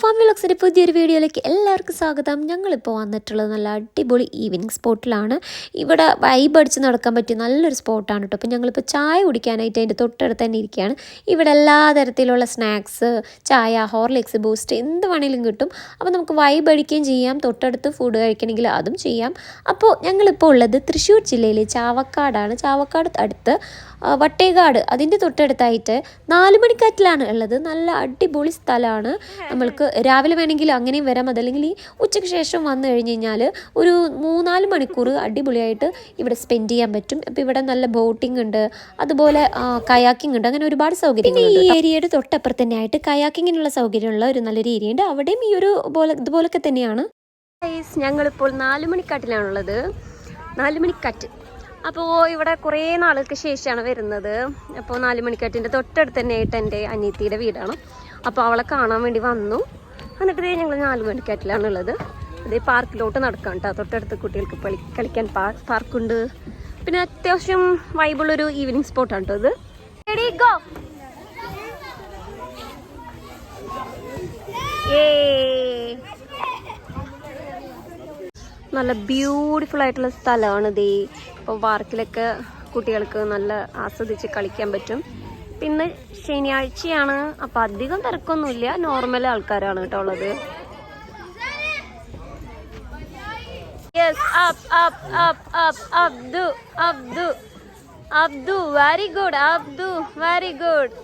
Farm വിളക്സിന്റെ പുതിയൊരു വീഡിയോയിലേക്ക് എല്ലാവർക്കും സ്വാഗതം. ഞങ്ങളിപ്പോൾ വന്നിട്ടുള്ളത് നല്ല അടിപൊളി ഈവനിങ് സ്പോട്ടിലാണ് ഇവിടെ വൈബ് അടിച്ച് നടക്കാൻ പറ്റിയ നല്ലൊരു സ്പോട്ടാണ് കേട്ടോ അപ്പോൾ ഞങ്ങളിപ്പോൾ ചായ കുടിക്കാനായിട്ട് അതിന്റെ തൊട്ടടുത്ത് തന്നെ ഇരിക്കുകയാണ്. ഇവിടെ എല്ലാ തരത്തിലുള്ള സ്നാക്സ് ചായ ഹോർലിക്സ് ബൂസ്റ്റ് എന്ത് വേണമെങ്കിലും കിട്ടും. അപ്പോൾ നമുക്ക് വൈബ് അടിക്കുകയും ചെയ്യാം. തൊട്ടടുത്ത് ഫുഡ് കഴിക്കണമെങ്കിൽ അതും ചെയ്യാം. അപ്പോൾ ഞങ്ങളിപ്പോൾ ഉള്ളത് തൃശ്ശൂർ ജില്ലയിലെ ചാവക്കാടാണ്. ചാവക്കാട് അടുത്ത് വട്ടേകാട്. അതിന്റെ തൊട്ടടുത്തായിട്ട് നാല് മണിക്കാറ്റിലാണ് ഉള്ളത്. നല്ല അടിപൊളി സ്ഥലമാണ്. നമ്മൾക്ക് രാവിലെ വേണമെങ്കിൽ അങ്ങനെയും വരാം. അതല്ലെങ്കിൽ ഈ ഉച്ചയ്ക്ക് ശേഷം വന്നു കഴിഞ്ഞ് കഴിഞ്ഞാൽ ഒരു മൂന്നാൽ മണിക്കൂർ അടിപൊളിയായിട്ട് ഇവിടെ സ്പെൻഡ് ചെയ്യാൻ പറ്റും. അപ്പോൾ ഇവിടെ നല്ല ബോട്ടിംഗ് ഉണ്ട്. അതുപോലെ കയാക്കിംഗ് ഉണ്ട്. അങ്ങനെ ഒരുപാട് സൗകര്യങ്ങൾ ഈ ഏരിയയുടെ തൊട്ടപ്പുറത്ത് തന്നെയായിട്ട് കയാക്കിങ്ങിനുള്ള സൗകര്യമുള്ള ഒരു നല്ലൊരു ഏരിയ ഉണ്ട്. അവിടെയും ഈ ഒരു പോലെ ഇതുപോലൊക്കെ തന്നെയാണ്. ഞങ്ങളിപ്പോൾ നാല് മണിക്കാട്ടിലാണുള്ളത്. നാല് മണിക്കാറ്റ്. അപ്പോൾ ഇവിടെ കുറേ നാളുകൾക്ക് ശേഷമാണ് വരുന്നത്. അപ്പോൾ നാല് മണിക്കാറ്റിന്റെ തൊട്ടടുത്ത് തന്നെ ആയിട്ട് എന്റെ അനിയത്തിയുടെ വീടാണ്. അപ്പോൾ അവളെ കാണാൻ വേണ്ടി വന്നു. എന്നിട്ട് ഞങ്ങൾ നാല് മണിക്കാറ്റിലാണുള്ളത് അതേ പാർക്കിലോട്ട് നടക്കാം കേട്ടോ തൊട്ടടുത്ത് കുട്ടികൾക്ക് കളി കളിക്കാൻ പാർക്കുണ്ട്. പിന്നെ അത്യാവശ്യം വൈബുള്ളൊരു ഈവനിങ് സ്പോട്ടാണ് കേട്ടോ ഇത്. റെഡി ഗോ നല്ല ബ്യൂട്ടിഫുൾ ആയിട്ടുള്ള സ്ഥലമാണ് ഇത്. ഇപ്പോൾ പാർക്കിലൊക്കെ കുട്ടികൾക്ക് നല്ല ആസ്വദിച്ച് കളിക്കാൻ പറ്റും. പിന്നെ ശനിയാഴ്ചയാണ്. അപ്പം അധികം തിരക്കൊന്നുമില്ല. നോർമൽ ആൾക്കാരാണ് കേട്ടോ ഉള്ളത്. Yes up up up up Abdu Abdu Abdu very good Abdu very good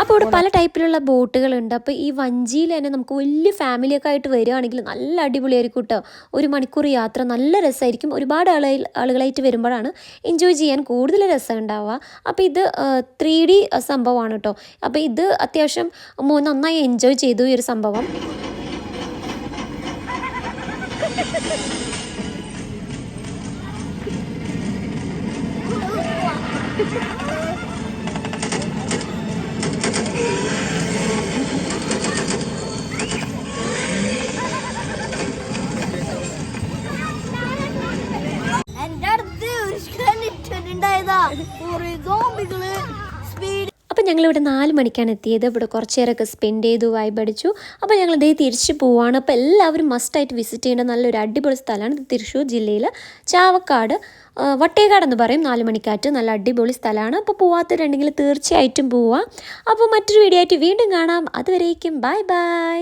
അപ്പോൾ ഇവിടെ പല ടൈപ്പിലുള്ള ബോട്ടുകളുണ്ട്. അപ്പോൾ ഈ വഞ്ചിയിൽ തന്നെ നമുക്ക് വലിയ ഫാമിലിയൊക്കെ ആയിട്ട് വരികയാണെങ്കിൽ നല്ല അടിപൊളിയായിരിക്കും കേട്ടോ ഒരു മണിക്കൂർ യാത്ര നല്ല രസമായിരിക്കും. ഒരുപാട് ആളെ ആളുകളായിട്ട് വരുമ്പോഴാണ് എൻജോയ് ചെയ്യാൻ കൂടുതൽ രസം ഉണ്ടാവുക. അപ്പോൾ ഇത് ത്രീ ഡി സംഭവമാണ് കേട്ടോ അപ്പോൾ ഇത് അത്യാവശ്യം നന്നായി എൻജോയ് ചെയ്തു ഈ ഒരു സംഭവം. ഇട്ടിട്ടുണ്ടായതാ കുറെ സോംബികൾ സ്പീഡ് അപ്പോൾ ഞങ്ങളിവിടെ നാല് മണിക്കാണ് എത്തിയത്. ഇവിടെ കുറച്ച് നേരമൊക്കെ സ്പെൻഡ് ചെയ്തു വൈബ് അടിച്ചു. അപ്പോൾ ഞങ്ങൾ ഇതേ തിരിച്ചു പോവാണ്. അപ്പോൾ എല്ലാവരും മസ്റ്റായിട്ട് വിസിറ്റ് ചെയ്യേണ്ട നല്ലൊരു അടിപൊളി സ്ഥലമാണ്. തൃശ്ശൂർ ജില്ലയിൽ ചാവക്കാട് വട്ടേക്കാട് എന്ന് പറയും. നാല് മണിക്കാറ്റ് നല്ല അടിപൊളി സ്ഥലമാണ്. അപ്പോൾ പോവാത്തവരുണ്ടെങ്കിൽ തീർച്ചയായിട്ടും പോവാം. അപ്പോൾ മറ്റൊരു വീഡിയോ ആയിട്ട് വീണ്ടും കാണാം. അതുവരേക്കും ബൈ ബൈ